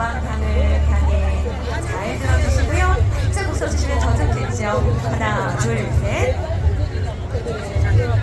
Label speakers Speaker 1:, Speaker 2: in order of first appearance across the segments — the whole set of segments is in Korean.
Speaker 1: 음악하는 향에 잘 들어주시고요. 쭉 웃어주시면 전상되죠. 하나, 둘, 셋.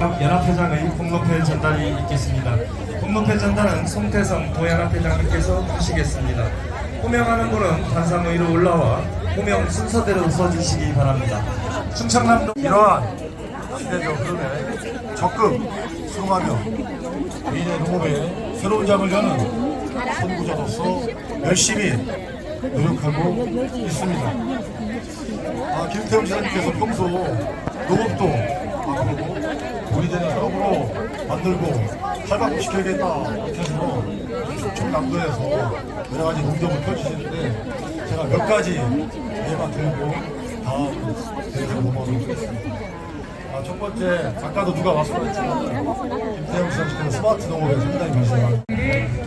Speaker 2: 연합회장의 공로패 전달이 있겠습니다. 공로패 전달은 송태성 도연합회장님께서 하시겠습니다. 호명하는 분은 단상 위로 올라와 호명 순서대로 서주시기 바랍니다. 충청남도
Speaker 3: 이러한 시대적 흐름에 적극 수긍하며 개인의 농업에 새로운 장을 여는 선구자로서 열심히 노력하고 있습니다. 아, 김태훈 지사님께서 평소 농업도 앞으로 우리들의 협업으로 만들고 탈바꿈시켜야겠다 해서 충청남도에서 여러 가지 농정을 펼치시는데 제가 몇 가지 예만 들고 다음 대회로 넘어가도록 하겠습니다. 아, 첫 번째, 아까도 누가 말씀하셨지만, 김태형 씨가 스마트 농업에 상당히 관심을
Speaker 4: 를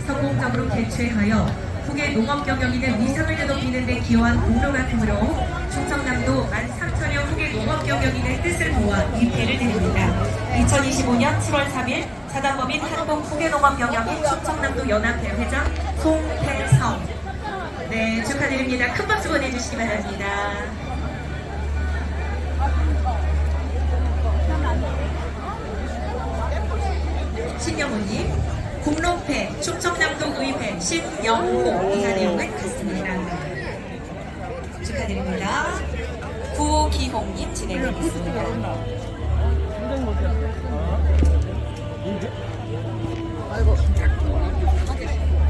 Speaker 4: 성공적으로 개최하여 국외 농업 경영인의 위상을 높이는 데 기여한 공로만큼으로 충청남도 13,000여 국외 농업 경영인의 뜻을 모아 이 배를 드립니다.
Speaker 1: 2025년 7월 3일 사단법인 한국 후계농업 경영인 충청남도 연합회 회장 송태성. 네, 축하드립니다. 큰 박수 보내주시기 바랍니다. 신영호님, 공로패 충청남도 의회 신영호 이사 내용은 같습니다. 축하드립니다. 구기홍님 진행하겠습니다.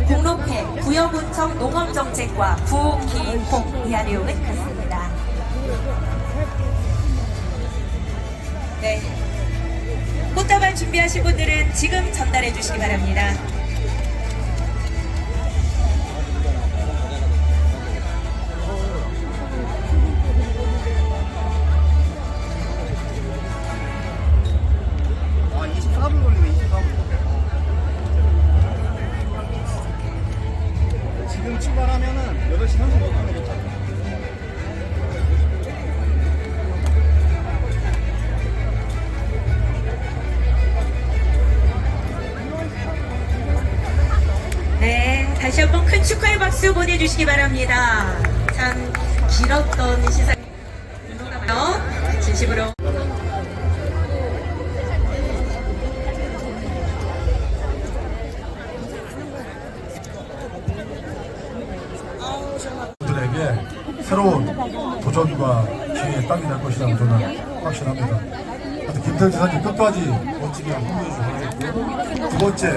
Speaker 1: 공로패 부여군청 농업정책과 부기홍 이하 내용은 같습니다. 네. 꽃다발 준비하신 분들은 지금 전달해 주시기 바랍니다. 큰 축하의 박수 보내주시기 바랍니다. 참 길었던 시상. 진심으로.
Speaker 3: 들에게 새로운 도전과 기회의 땅이 될 것이라고 저는 확신합니다. 김태형 지사님 끝까지 멋지게 홍보해 주시고 두 번째,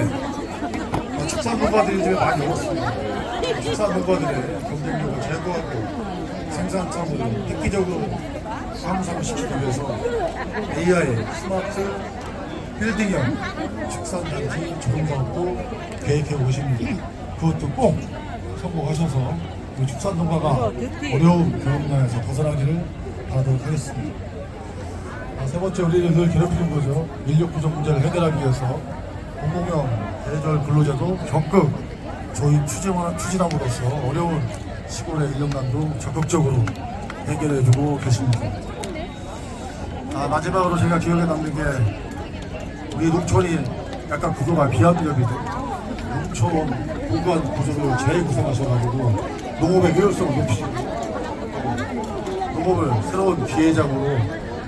Speaker 3: 어, 축산 농가들이 요즘에 많이 어렵습니다. 축산 농가들의 경쟁력을 제고하고 생산성을 획기적으로 향상을 시키기 위해서 AI 스마트 빌딩형 축산단지 조성 사업도 계획해 오십니다. 그것도 꼭 성공하셔서 우리 축산 농가가 어려운 경험난에서 벗어나기를 바라도록 하겠습니다. 아, 세 번째 우리를 늘 괴롭히는 거죠. 인력 부족 문제를 해결하기 위해서 공공형 대절 근로제도 적극 조입 추진함- 추진함으로써 어려운 시골의 인력난도 적극적으로 해결해주고 계십니다. 아, 마지막으로 제가 기억에 남는 게 우리 농촌이 약간 구조가 비합리적이죠. 농촌 공간 구조를 제일 구성하셔가지고 농업의 효율성을 높이시고 농업을 새로운 기회작으로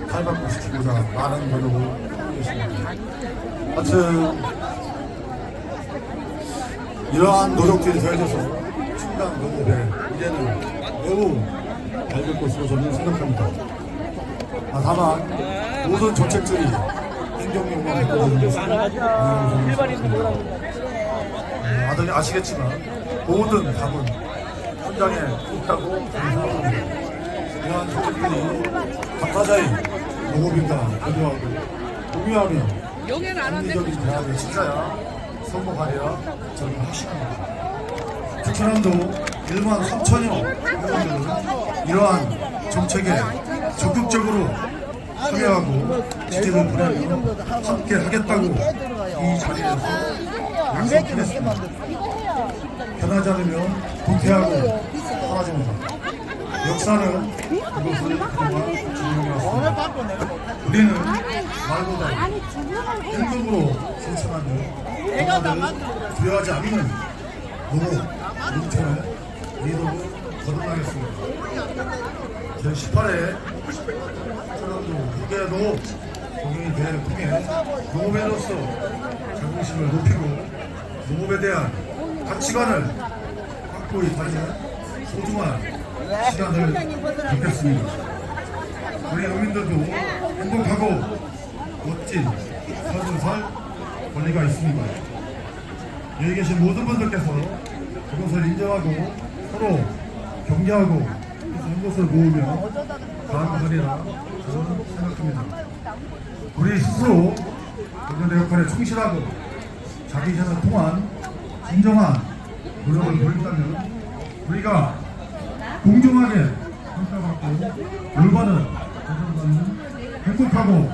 Speaker 3: 탈바꿈시키고자 많은 노력을 하고 계십니다. 하여튼 이러한 노력들이 더해져서 충남 농업의 미래는 매우 밝을 것으로 저는 생각합니다. 아, 다만 모든 정책들이 행정력만 일반인도 음, 아들 아시겠지만 모든 답은 현장에 있다고 생각합니다. 이러한 정책들이 당사자의 농업인과 교류하고 공유하며 합리적인 대안을 찾아야 저는 확신합니다. 충청남도 1만 3천여 회원들은 이러한 정책에 적극적으로 참여하고 지지를 보내며 함께 하겠다고 이 자리에서 약속하겠습니다. 변하지 않으면 도태하고 사라집니다. 역사는 그것을 증명해왔습니다. 우리는 말보다 임금으로 생산하는 문화를 부여하지 않는 농업, 농촌의 리더로 거듭나겠습니다. 제18회 천안도 후계로 공인이 대회를 통해 농업인으로서 자긍심을 높이고 농업에 대한 가치관을 확고히 다지는 소중한 시간을 갖겠습니다. 우리 농민들도 행복하고 멋진 삶을 살 권리가 있습니다. 여기 계신 모든 분들께서 그것을 인정하고 서로 경계하고 한 것을 모으며 나아가리라 저는 생각합니다. 우리 스스로 본연의 역할에 충실하고 자기 재산을 통한 진정한 노력을 보인다면 우리가 공정하게 평가받고 올바른 행복하고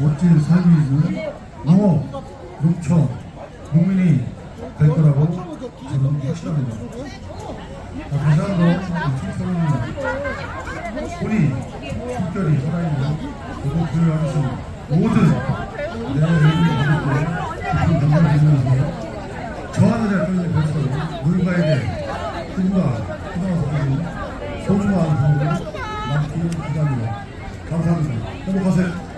Speaker 3: 멋진 삶이 있는 농업, 농촌, 국민이 될 거라고 저는 확신합니다. 한번 청소년 우리 특별히 살아있는 그리고 교육하신 모든 내 외국인들께 깊은 감사를 드리면서 저하늘의 하나님의 별처럼 누군가에게 희망을 가진 소중한 경험을 남기를 기다립니다. 감사합니다. 행복하세요.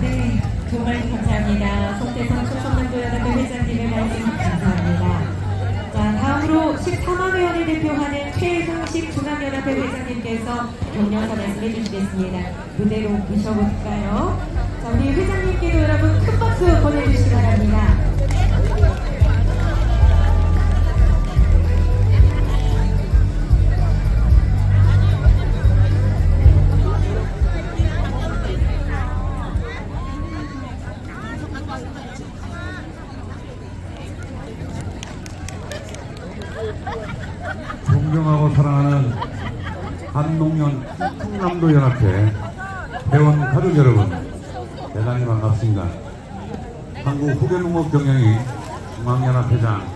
Speaker 4: 네, 정말 감사합니다. 송태성 충청남도 연합회 회장님의 말씀 감사합니다. 자, 다음으로 13만 회원을 대표하는 최흥식 중앙연합회 회장님께서 격려사 말씀해 주시겠습니다. 무대로 모셔볼까요? 자, 우리 회장님께도 여러분 큰 박수 보내주시기 바랍니다.
Speaker 5: 존경하고 사랑하는 한농년 충남도 연합회 회원 가족 여러분 대단히 반갑습니다. 한국 후계농업 경영이 중앙연합회장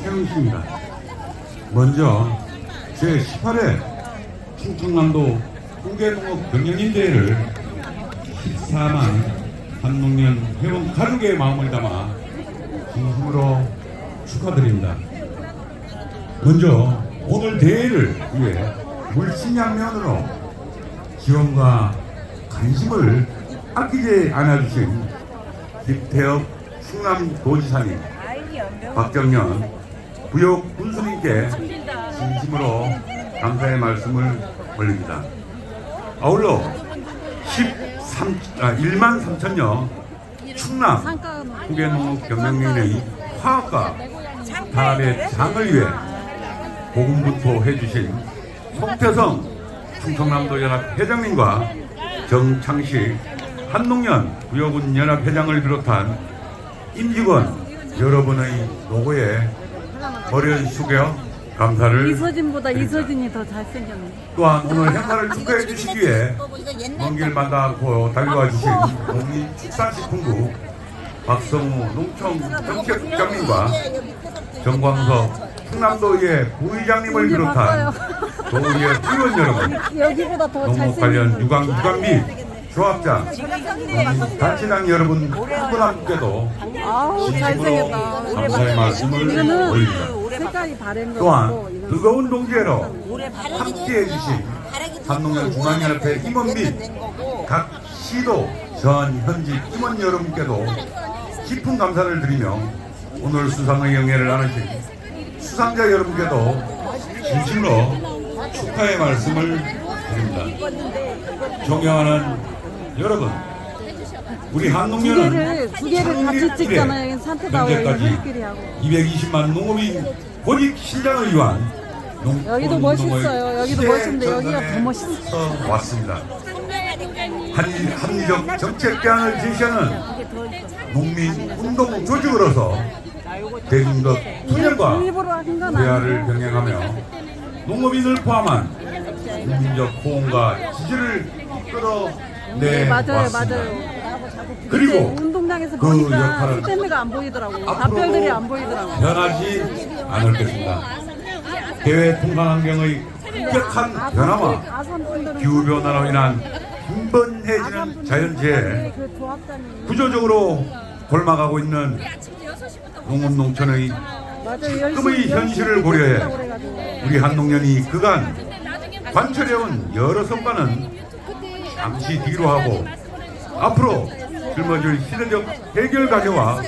Speaker 5: 최은씨입니다. 먼저 제 18회 충청남도 후계농업 경영인 대회를 14만 한농년 회원 가족의 마음을 담아 진심으로 축하드립니다. 먼저 오늘 대회를 위해 물심양면으로 지원과 관심을 아끼지 않아주신 김태엽 충남도지사님, 박정년 부역 군수님께 진심으로 감사의 말씀을 올립니다. 아울러 13, 아, 1만 3천여 충남 후계농업 경영인의 화학과 단합의 장을 위해 고군분투 해주신 송태성 충청남도 연합 회장님과 정창식 한농연 부여군 연합 회장을 비롯한 임직원 여러분의 노고에 머리를 숙여 감사를
Speaker 6: 이서진보다
Speaker 5: 드립니다.
Speaker 6: 이서진이 더 잘생겼네.
Speaker 5: 또한 오늘 행사를 축하해 주시기 위해 먼길 만다 않고 달려와 주신 농민축산식품부 박성우 농촌정책국장님과 정광석 충남도의 부의장님을 비롯한? 도의회 의원 여러분
Speaker 6: 여기보다 더
Speaker 5: 농업. 관련 유관 유관 및 조합장 단체장 여러분 한분 한 분께도
Speaker 6: 아우
Speaker 5: 진심으로. 감사의 말씀을 올립니다. 또한 뜨거운 동지회로 함께해 주신 한농연 중앙연합회 임원 및 각 시도 전 현직 임원 여러분께도 깊은 감사를 드리며 오늘 수상의 영예를 나누신 수상자 여러분께도 진심으로 축하의 말씀을 드립니다. 존경하는 여러분, 우리
Speaker 6: 개를 두 개를 같이 찍잖아요.
Speaker 5: 현재까지
Speaker 6: 우리끼리 하고.
Speaker 5: 220만 농업인 권익 실장을 위한 농-
Speaker 6: 여기도
Speaker 5: 농-
Speaker 6: 멋있어요. 여기도 멋있는데 여기가 더 멋있어.
Speaker 5: 서 왔습니다. 한, 합리적 정책 대안을 제시하는 농민 운동 조직으로서 대중적 투쟁과 대화를 병행하며 농업인을 포함한 국민적 호응과 지지를 이끌어내
Speaker 6: 네,
Speaker 5: 왔습니다. 그리고
Speaker 6: 운동장에서
Speaker 5: 그
Speaker 6: 보니까 스탠드가 안 보이더라고.
Speaker 5: 앞으로도
Speaker 6: 답변들이 안 보이더라고.
Speaker 5: 변하지 않을 것입니다. 대외 통상 환경의 급격한 변화와 기후 변화로 인한 빈번해지는 자연재해
Speaker 6: 그
Speaker 5: 구조적으로 골마가고 있는 농업농촌의 지금의 현실을 고려해 우리 한농년이 그간 관철해온 여러 성과는 잠시 뒤로 하고 앞으로 짊어질 시대적 해결 과제와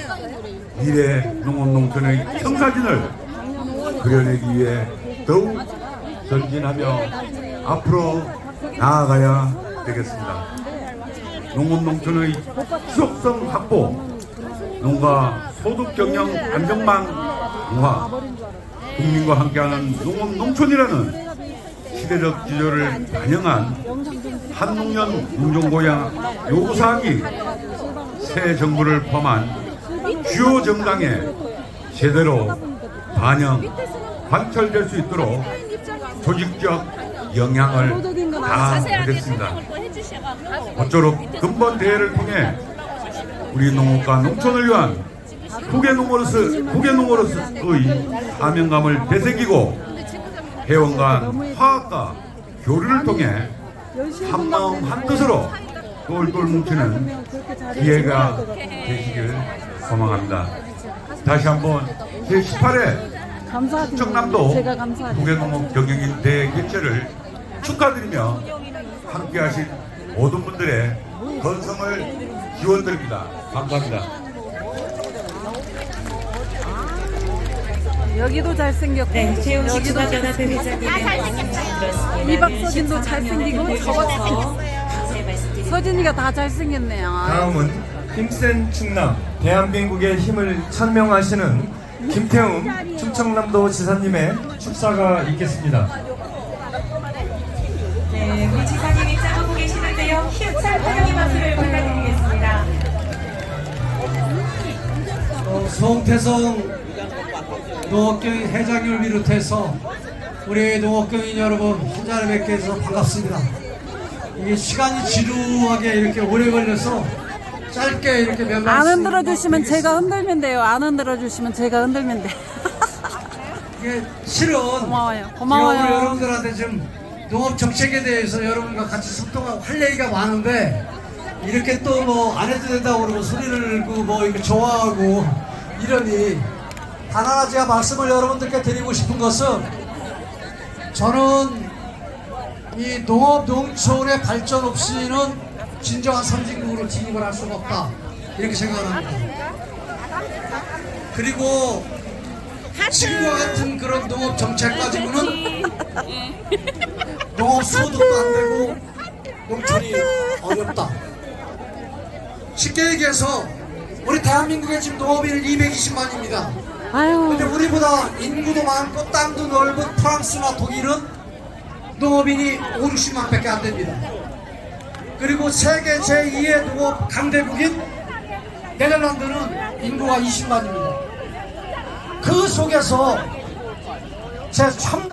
Speaker 5: 미래 농업농촌의 청사진을 그려내기 위해 더욱 전진하며 앞으로 나아가야 되겠습니다. 농업농촌의 지속성 확보, 농가 소득 경영 안정망 강화, 국민과 함께하는 농업 농촌이라는 시대적 기조를 반영한 한농년 운종고양 요구사항이 새 정부를 포함한 주요 정당에 제대로 반영, 관철될 수 있도록 조직적 영향을 다하겠습니다. 모쪼록 근본 대회를 통해 우리 농업과 농촌을 위한 후계농으로서, 후계농으로서의 사명감을 되새기고 회원 간 화합과 교류를 통해 한 마음 한 뜻으로 똘똘 뭉치는 기회가 되시길 소망합니다. 다시 한번 제18회
Speaker 6: 감사하죠.
Speaker 5: 충청남도. 무게농업 경영인 대개최를 축하드리며 함께하신 모든 분들의 건성을 기원드립니다. 감사합니다.
Speaker 6: 여기도 잘생겼고.
Speaker 4: 네, 최용식
Speaker 6: 여기도
Speaker 4: 중앙연합회 회장님의 그렇습니다.
Speaker 6: 이박서진도
Speaker 4: 네,
Speaker 6: 잘생기고
Speaker 4: 13만
Speaker 6: 저거
Speaker 4: 자세히 말씀드립니다.
Speaker 6: 서진이가 다 잘생겼네요. 아,
Speaker 2: 다음은 힘센 충남 대한민국의 힘을 천명하시는 김태웅 충청남도 지사님의 축사가 있겠습니다.
Speaker 1: 네, 우리 지사님이 짜고 계시는데요. 힘찬 환영의 박수를 부탁드리겠습니다.
Speaker 7: 어, 송태성 농업경인 회장님을 비롯해서 우리 농업경인 여러분 한 자리 뵙게 해서 반갑습니다. 이게 시간이 지루하게 이렇게 오래 걸려서 짧게 이렇게
Speaker 6: 몇안
Speaker 7: 말씀
Speaker 6: 흔들어 주시면 제가. 흔들면 돼요. 안 흔들어 주시면 제가 흔들면 돼.
Speaker 7: 이게 실은
Speaker 6: 고마워요. 고마워요.
Speaker 7: 오늘 여러분들한테 좀 농업 정책에 대해서 여러분과 같이 소통하고 할 얘기가 많은데 이렇게 또 뭐 안 해도 된다고 그러고 소리를 내고 뭐 이렇게 좋아하고 이러니 단 하나 제가 말씀을 여러분들께 드리고 싶은 것은 저는 이 농업 농촌의 발전 없이는 진정한 선진국으로 진입을 할 수가 없다 이렇게 생각합니다. 그리고 지금과 같은 그런 농업 정책 가지고는 농업 소득도 안 되고 농촌이 어렵다. 쉽게 얘기해서 우리 대한민국의 지금 농업인은 220만입니다.
Speaker 6: 아유.
Speaker 7: 근데 우리보다 인구도 많고 땅도 넓은 프랑스나 독일은 농업인이 5, 60만 밖에 안 됩니다. 그리고 세계 제2의 농업 강대국인 네덜란드는 인구가 20만입니다. 그 속에서 제 첨.